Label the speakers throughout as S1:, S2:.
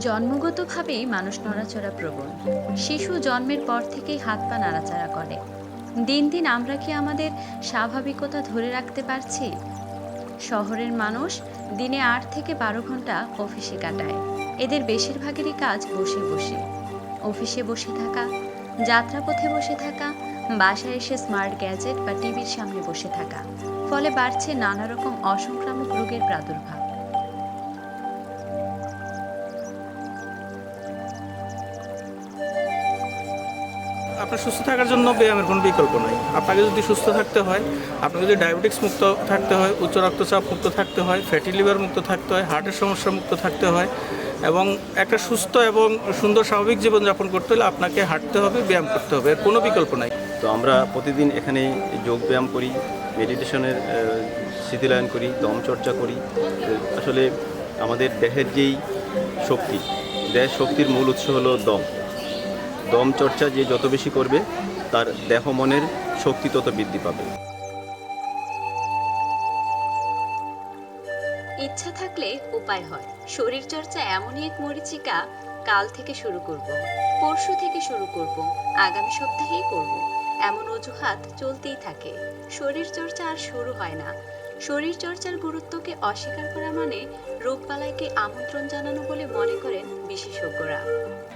S1: জন্মগতভাবেই মানুষ নড়াচড়া প্রবণ শিশু জন্মের পর থেকেই হাত পা নাড়াচাড়া করে। দিন দিন আমরা কি আমাদের স্বাভাবিকতা ধরে রাখতে পারছি? শহরের মানুষ দিনে আট থেকে বারো ঘণ্টা অফিসে কাটায়। এদের বেশিরভাগেরই কাজ বসে বসে। অফিসে বসে থাকা, যাত্রাপথে বসে থাকা, বাসায় এসে স্মার্ট গ্যাজেট বা টিভির সামনে বসে থাকা। ফলে বাড়ছে নানা রকম অসংক্রামক রোগের প্রাদুর্ভাব।
S2: আপনার সুস্থ থাকার জন্য ব্যায়ামের কোনো বিকল্প নাই। আপনাকে যদি সুস্থ থাকতে হয়, আপনাকে যদি ডায়াবেটিক্স মুক্ত থাকতে হয়, উচ্চ রক্তচাপ মুক্ত থাকতে হয় ফ্যাটি লিভার মুক্ত থাকতে হয় হার্টের সমস্যা মুক্ত থাকতে হয়, এবং একটা সুস্থ এবং সুন্দর স্বাভাবিক জীবনযাপন করতে হলে আপনাকে হাঁটতে হবে, ব্যায়াম করতে হবে, এর কোনো বিকল্প নাই।
S3: তো আমরা প্রতিদিন এখানে যোগ ব্যায়াম করি, মেডিটেশনের শিথিলায়ন করি দম চর্চা করি আসলে আমাদের দেহের যেই শক্তি, দেহের শক্তির মূল উৎস হলো দম। দম চর্চা যে যত বেশি করবে, তার দেহ মনের শক্তি তত বৃদ্ধি পাবে।
S1: ইচ্ছা থাকলে উপায় হয়। শরীর চর্চা এমনই এক মরিচিকা, কাল থেকে শুরু করব, পরশু থেকে শুরু করব, আগামী সপ্তাহেই করব। এমন অজুহাত চলতেই থাকে। শরীর চর্চা আর শুরু হয় না। শরীর চর্চার গুরুত্বকে অস্বীকার করা মানে রোগবালাইকে আমন্ত্রণ জানানো বলে মনে করেন বিশেষজ্ঞরা।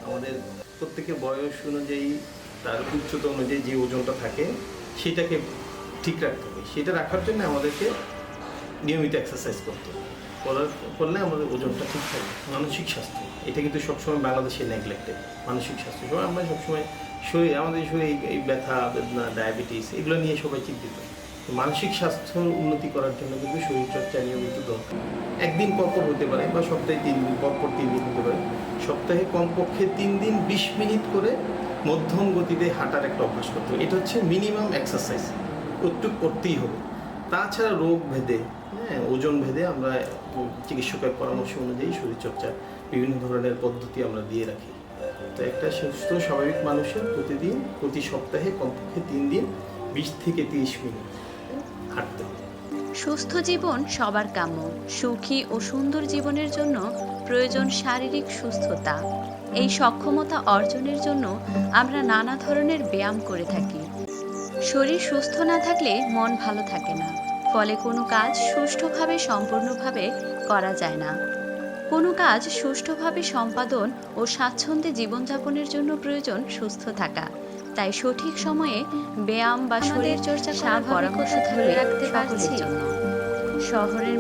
S4: আমাদের প্রত্যেকের বয়স অনুযায়ী তার উচ্চতা অনুযায়ী যে ওজনটা থাকে, সেটাকে ঠিক রাখতে হবে। সেটা রাখার জন্য আমাদেরকে নিয়মিত এক্সারসাইজ করতে হবে। করলে আমাদের ওজনটা ঠিক থাকবে মানসিক স্বাস্থ্য। এটা কিন্তু সবসময় বাংলাদেশে নেগলেক্টেড মানসিক স্বাস্থ্য। সবাই আমরা সবসময় শরীর আমাদের শরীর এই- ব্যথা, বেদনা ডায়াবেটিস এগুলো নিয়ে সবাই চিন্তিত। মানসিক স্বাস্থ্য উন্নতি করার জন্য কিন্তু শরীরচর্চা নিয়মিত দরকার। একদিন পরপর হতে পারে বা সপ্তাহে তিন দিন পরপর তিন দিন হতে পারে। সপ্তাহে কমপক্ষে তিন দিন বিশ মিনিট করে মধ্যম গতিতে হাঁটার একটা অভ্যাস করতে হবে। এটা হচ্ছে মিনিমাম এক্সারসাইজ প্রত্যেক করতেই হবে। তাছাড়া রোগ ভেদে হ্যাঁ ওজন ভেদে আমরা চিকিৎসকের পরামর্শ অনুযায়ী শরীরচর্চা বিভিন্ন ধরনের পদ্ধতি আমরা দিয়ে রাখি। তো একটা সুস্থ, স্বাভাবিক মানুষের প্রতিদিন, প্রতি সপ্তাহে কমপক্ষে তিন দিন বিশ থেকে তিরিশ মিনিট। হাঁটতে।
S1: সুস্থ জীবন সবার কাম্য। সুখী ও সুন্দর জীবনের জন্য প্রয়োজন শারীরিক সুস্থতা। এই সক্ষমতা অর্জনের জন্য আমরা নানা ধরনের ব্যায়াম করে থাকি। শরীর সুস্থ না থাকলে মন ভালো থাকে না। ফলে কোনো কাজ সুষ্ঠুভাবে সম্পূর্ণভাবে করা যায় না। কোনো কাজ সুষ্ঠুভাবে সম্পাদন ও স্বাচ্ছন্দ্যে জীবনযাপনের জন্য প্রয়োজন সুস্থ থাকা। তাই সঠিক সময়ে ব্যায়াম বা শরীর চর্চা করার পরামর্শ ধরে রাখতে পারছি। শহরের